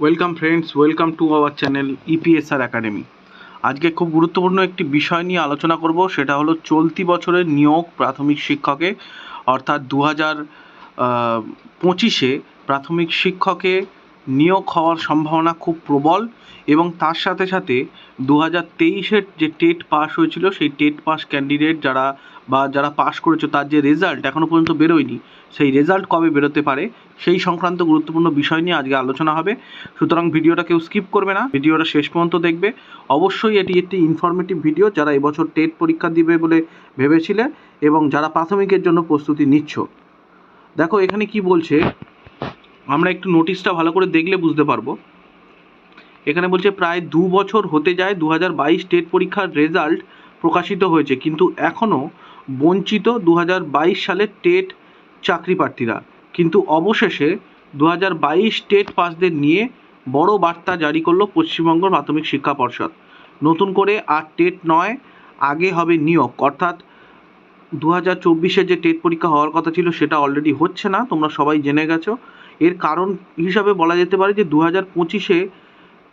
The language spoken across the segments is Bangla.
Welcome friends welcome to our channel EPSR academy আজকে খুব গুরুত্বপূর্ণ একটি বিষয় নিয়ে আলোচনা করব, সেটা হলো চলতি বছরের নিয়োগ প্রাথমিক শিক্ষকে, অর্থাৎ দু হাজার পঁচিশে প্রাথমিক শিক্ষকে নিয়োগ হওয়ার সম্ভাবনা খুব প্রবল এবং তার সাথে সাথে দু হাজার তেইশের যে টেট পাস হয়েছিল, সেই টেট পাস ক্যান্ডিডেট যারা বা যারা পাস করেছে, তার যে রেজাল্ট এখনও পর্যন্ত বেরোয়নি, সেই রেজাল্ট কবে বেরোতে পারে, সেই সংক্রান্ত গুরুত্বপূর্ণ বিষয় নিয়ে আজকে আলোচনা হবে। সুতরাং ভিডিওটা কেউ স্কিপ করবে না, ভিডিওটা শেষ পর্যন্ত দেখবে। অবশ্যই এটি একটি ইনফরমেটিভ ভিডিও যারা এবছর টেট পরীক্ষা দিবে বলে ভেবেছিলে এবং যারা প্রাথমিকের জন্য প্রস্তুতি নিচ্ছ। দেখো, এখানে কি বলছে, আমরা একটু নোটিশটা ভালো করে দেখলে বুঝতে পারব। এখানে বলছে, প্রায় দু বছর হতে যায়, দু হাজার বাইশ টেট পরীক্ষার রেজাল্ট প্রকাশিত হয়েছে, কিন্তু এখনও বঞ্চিত দু হাজার সালের টেট চাকরি প্রার্থীরা কিন্তু অবশেষে দু হাজার বাইশ টেট পাসদের নিয়ে বড় বার্তা জারি করল পশ্চিমবঙ্গ প্রাথমিক শিক্ষা পর্ষদ। নতুন করে আর টেট নয়, আগে হবে নিয়োগ। অর্থাৎ দু হাজার চব্বিশে যে টেট পরীক্ষা হওয়ার কথা ছিল সেটা অলরেডি হচ্ছে না, তোমরা সবাই জেনে গেছো। এর কারণ হিসাবে বলা যেতে পারে যে দু হাজার পঁচিশে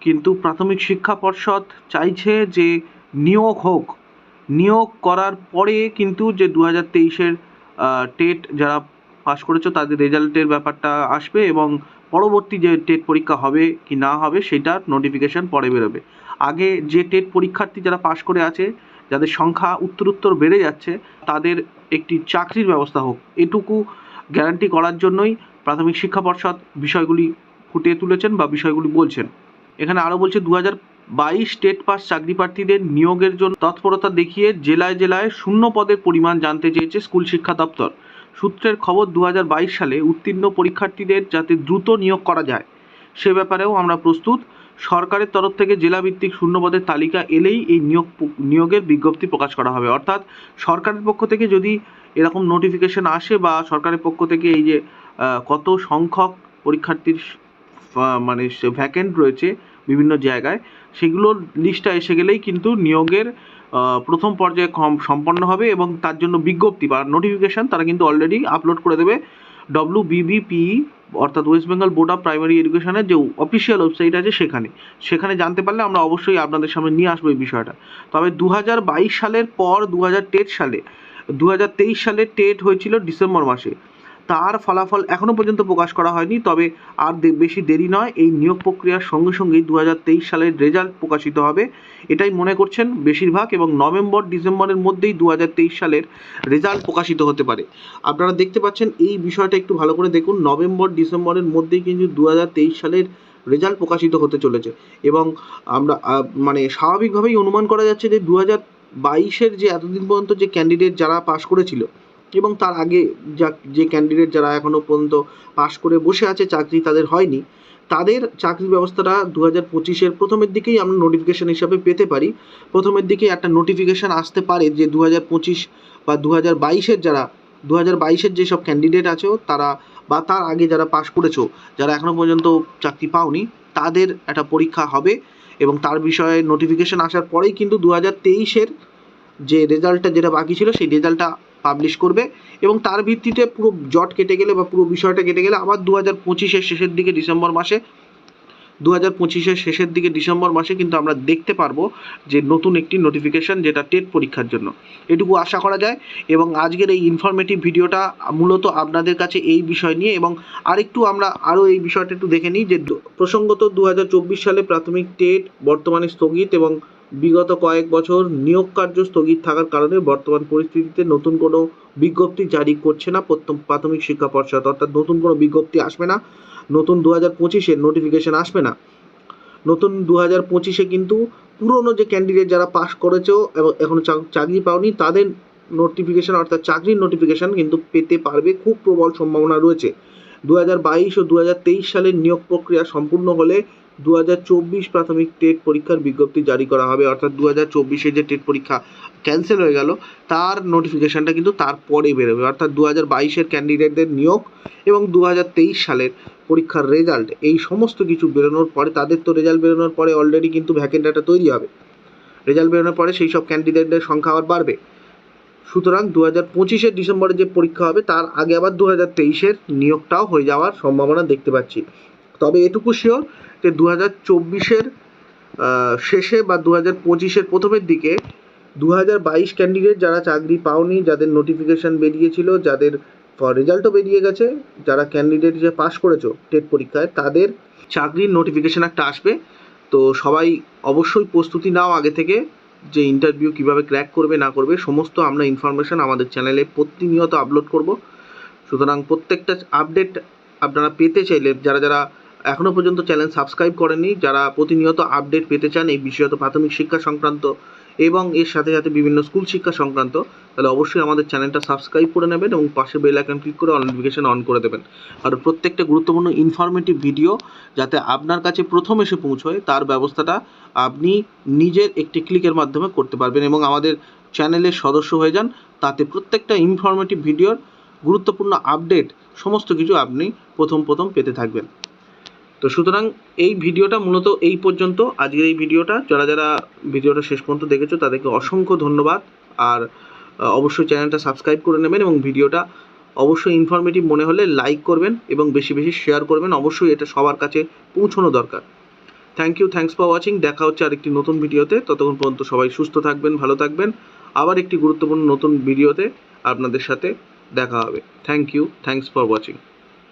কিন্তু প্রাথমিক শিক্ষা পর্ষদ চাইছে যে নিয়োগ হোক নিয়োগ করার পরে কিন্তু যে দু হাজার তেইশের টেট যারা পাস করেছ, তাদের রেজাল্টের ব্যাপারটা আসবে এবং পরবর্তী যে টেট পরীক্ষা হবে কি না হবে, সেটার নোটিফিকেশান পরে বেরোবে। আগে যে টেট পরীক্ষার্থী যারা পাশ করে আছে, যাদের সংখ্যা উত্তরোত্তর বেড়ে যাচ্ছে, তাদের একটি চাকরির ব্যবস্থা হোক, এটুকু গ্যারান্টি করার জন্যই প্রাথমিক শিক্ষা পর্ষদ বিষয়গুলি ফুটিয়ে তুলেছেন বা বিষয়গুলি বলছেন। এখানে আরও বলছে দু হাজার বাইশ স্টেট পাস চাকরি প্রার্থীদের নিয়োগের জন্য তৎপরতা দেখিয়ে জেলায় জেলায় শূন্য পদের পরিমাণ জানতে চেয়েছে স্কুল শিক্ষা দপ্তর। সূত্রের খবর দু হাজার বাইশ সালে উত্তীর্ণ পরীক্ষার্থীদের যাতে দ্রুত নিয়োগ করা যায়, সে ব্যাপারেও আমরা প্রস্তুত। সরকারের তরফ থেকে জেলাভিত্তিক শূন্যপদের তালিকা এলেই এই নিয়োগ নিয়োগের বিজ্ঞপ্তি প্রকাশ করা হবে। অর্থাৎ সরকারের পক্ষ থেকে যদি এরকম নোটিফিকেশন আসে বা সরকারের পক্ষ থেকে এই যে কত সংখ্যক পরীক্ষার্থীর মানে ভ্যাকেন্ট রয়েছে বিভিন্ন জায়গায় সেগুলোর লিস্টটা এসে গেলেই কিন্তু নিয়োগের প্রথম পর্যায়ে কম- সম্পন্ন হবে এবং তার জন্য বিজ্ঞপ্তি বা নোটিফিকেশান তারা কিন্তু অলরেডি আপলোড করে দেবে। ডব্লিউ বিবিপিই অর্থাৎ West Bengal board of primary এডুকেশনের যে অফিসিয়াল ওয়েবসাইট আছে সেখানে। সেখানে জানতে পারলে আমরা অবশ্যই আপনাদের সামনে নিয়ে আসব এই বিষয়টা। তবে দু হাজার বাইশ সালের পর দু সালে দু হাজার তেইশ সালে টেট হয়েছিল ডিসেম্বর মাসে। তার ফলাফল এখনও পর্যন্ত প্রকাশ করা হয়নি, তবে আর বেশি দেরি নয়, এই নিয়োগ প্রক্রিয়ার সঙ্গে সঙ্গেই দু হাজার তেইশ সালের রেজাল্ট প্রকাশিত হবে। এটাই মনে করছেন বেশিরভাগ এবং নভেম্বর, ডিসেম্বরের মধ্যেই দু হাজার তেইশ সালের রেজাল্ট প্রকাশিত হতে পারে। আপনারা দেখতে পাচ্ছেন, এই বিষয়টা একটু ভালো করে দেখুন, নভেম্বর, ডিসেম্বরের মধ্যেই কিন্তু দু হাজার তেইশ সালের রেজাল্ট প্রকাশিত হতে চলেছে এবং আমরা মানে স্বাভাবিকভাবেই অনুমান করা যাচ্ছে যে দু বাইশের যে এতদিন পর্যন্ত যে ক্যান্ডিডেট যারা পাশ করেছিল এবং তার আগে যা, যে ক্যান্ডিডেট যারা এখনও পর্যন্ত পাশ করে বসে আছে, চাকরি তাদের হয়নি, তাদের চাকরির ব্যবস্থাটা দু হাজার পঁচিশের প্রথমের দিকেই আমরা নোটিফিকেশান হিসাবে পেতে পারি। প্রথমের দিকে একটা নোটিফিকেশান আসতে পারে যে দু হাজার পঁচিশ বা দু হাজার বাইশের যারা দু হাজার বাইশের যেসব ক্যান্ডিডেট আছো, তারা বা তার আগে যারা পাশ করেছ, যারা এখনও পর্যন্ত চাকরি পাওনি, তাদের একটা পরীক্ষা হবে এবং তার বিষয়ে নোটিফিকেশান আসার পরেই কিন্তু দু হাজার তেইশের যে রেজাল্টটা যেটা বাকি ছিল, সেই রেজাল্টটা পাবলিশ করবে এবং তার ভিত্তিতে পুরো জট কেটে গেলে বা পুরো বিষয়টা কেটে গেলে আবার দু হাজার পঁচিশের শেষের দিকে ডিসেম্বর মাসে দু হাজার পঁচিশের শেষের দিকে ডিসেম্বর মাসে কিন্তু আমরা দেখতে পারব যে নতুন একটি নোটিফিকেশান যেটা টেট পরীক্ষার জন্য। এটুকু আশা করা যায় এবং আজকের এই ইনফরমেটিভ ভিডিওটা মূলত আপনাদের কাছে এই বিষয় নিয়ে এবং আরেকটু আমরা আরও এই বিষয়টা একটু দেখে নিই যে প্রসঙ্গত দু হাজার চব্বিশ সালে প্রাথমিক টেট বর্তমানে স্থগিত এবং বিগত কয়েক বছর নিয়োগ কার্য স্থগিত থাকার কারণে বর্তমান পরিস্থিতিতে নতুন কোনো বিজ্ঞপ্তি জারি করছে না প্রথম- প্রাথমিক শিক্ষা পর্ষদ। অর্থাৎ নতুন কোনো বিজ্ঞপ্তি আসবে না, নতুন দু হাজার পঁচিশের নোটিফিকেশান আসবে না। নতুন দু হাজার পঁচিশে কিন্তু পুরনো যে ক্যান্ডিডেট যারা পাস করেছ এবং এখনও চাকরি পাওনি, তাদের নোটিফিকেশান অর্থাৎ চাকরির নোটিফিকেশান কিন্তু পেতে পারবে খুব প্রবল সম্ভাবনা রয়েছে। দু হাজার বাইশ ও দু হাজার তেইশ সালের নিয়োগ প্রক্রিয়া সম্পূর্ণ হলে দু হাজার চব্বিশ প্রাথমিক টেট পরীক্ষার বিজ্ঞপ্তি জারি করা হবে। অর্থাৎ দু হাজার চব্বিশে যে টেট পরীক্ষা ক্যান্সেল হয়ে গেল, তার নোটিফিকেশানটা কিন্তু তারপরে বেরোবে। অর্থাৎ দু হাজার বাইশের ক্যান্ডিডেটদের নিয়োগ এবং দু হাজার তেইশ সালের পরীক্ষার রেজাল্ট এই সমস্ত কিছু বেরোনোর পরে, তাদের তো রেজাল্ট বেরোনোর পরে অলরেডি কিন্তু ভ্যাকেন্ট একটা তৈরি হবে। রেজাল্ট বেরোনোর পরে সেই সব ক্যান্ডিডেটদের সংখ্যা আবার বাড়বে। সুতরাং দু হাজার ডিসেম্বরে যে পরীক্ষা হবে, তার আগে আবার দু হাজার তেইশের নিয়োগটাও হয়ে যাওয়ার সম্ভাবনা দেখতে পাচ্ছি। তবে এটুকু শিওর যে দু হাজার চব্বিশের শেষে বা দু হাজার পঁচিশের প্রথমের দিকে দু হাজার বাইশ ক্যান্ডিডেট যারা চাকরি পাওনি, যাদের নোটিফিকেশান বেরিয়েছিল, যাদের রেজাল্টও বেরিয়ে গেছে, যারা ক্যান্ডিডেট যে পাস করেছ টেট পরীক্ষায়, তাদের চাকরির নোটিফিকেশান একটা আসবে। তো সবাই অবশ্যই প্রস্তুতি নাও আগে থেকে যে ইন্টারভিউ কীভাবে ক্র্যাক করবে, না করবে, সমস্ত আমরা ইনফরমেশান আমাদের চ্যানেলে প্রতিনিয়ত আপলোড করব। সুতরাং প্রত্যেকটা আপডেট আপনারা পেতে চাইলে, যারা যারা এখনও পর্যন্ত চ্যানেল সাবস্ক্রাইব করেননি, যারা প্রতিনিয়ত আপডেট পেতে চান এই বিষয়ত প্রাথমিক শিক্ষা সংক্রান্ত এবং এর সাথে সাথে বিভিন্ন স্কুল শিক্ষা সংক্রান্ত, তাহলে অবশ্যই আমাদের চ্যানেলটা সাবস্ক্রাইব করে নেবেন এবং পাশে বেল আইকন ক্লিক করে নোটিফিকেশন অন করে দেবেন। আর প্রত্যেকটা গুরুত্বপূর্ণ ইনফরমেটিভ ভিডিও যাতে আপনার কাছে প্রথম এসে পৌঁছয়, তার ব্যবস্থাটা আপনি নিজের একটি ক্লিকের মাধ্যমে করতে পারবেন এবং আমাদের চ্যানেলের সদস্য হয়ে যান, তাতে প্রত্যেকটা ইনফরমেটিভ ভিডিওর গুরুত্বপূর্ণ আপডেট সমস্ত কিছু আপনি প্রথম প্রথম পেতে থাকবেন। তো সুতরাং এই ভিডিওটা মূলত এই পর্যন্ত। আজকের এই ভিডিওটা, যারা যারা ভিডিওটা শেষ পর্যন্ত দেখেছ, তাদেরকে অসংখ্য ধন্যবাদ। আর অবশ্যই চ্যানেলটা সাবস্ক্রাইব করে নেবেন এবং ভিডিওটা অবশ্যই ইনফরমেটিভ মনে হলে লাইক করবেন এবং বেশি বেশি শেয়ার করবেন। অবশ্যই এটা সবার কাছে পৌঁছানো দরকার। Thank you thanks for watching দেখা হচ্ছে আরেকটি নতুন ভিডিওতে। ততক্ষণ পর্যন্ত সবাই সুস্থ থাকবেন, ভালো থাকবেন। আবার একটি গুরুত্বপূর্ণ নতুন ভিডিওতে আপনাদের সাথে দেখা হবে। Thank you thanks for watching